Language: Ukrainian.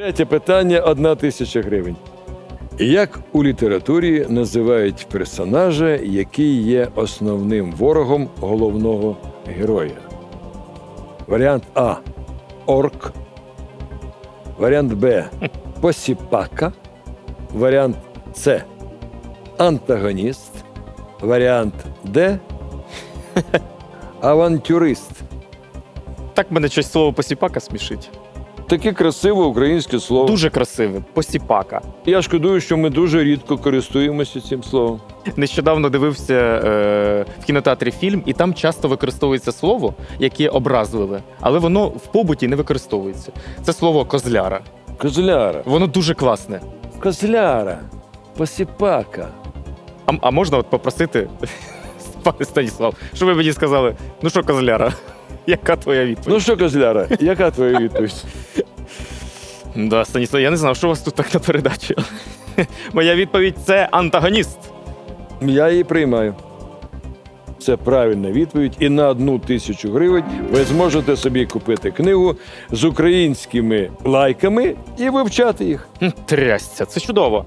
Третє питання одна тисяча гривень. Як у літературі називають персонажа, який є основним ворогом головного героя? Варіант А. Орк. Варіант Б. Посіпака. Варіант С. Антагоніст. Варіант Д. Авантюрист. Так мене щось слово посіпака смішить. Таке красиве українське слово. Дуже красиве. Посіпака. Я шкодую, що ми дуже рідко користуємося цим словом. Нещодавно дивився е, в кінотеатрі фільм, і там часто використовується слово, яке образливе, але воно в побуті не використовується. Це слово козляра. Козляра. Воно дуже класне. Козляра. Посіпака. А, а можна от попросити, пане Станіслав, щоб ви мені сказали, ну що, козляра, яка твоя відповідь? Ну що, козляра, яка твоя відповідь? Да, Станіслав, я не знав, що у вас тут так на передачі. Моя відповідь це антагоніст. Я її приймаю. Це правильна відповідь. І на одну тисячу гривень ви зможете собі купити книгу з українськими лайками і вивчати їх. Хм, Трясця, це чудово.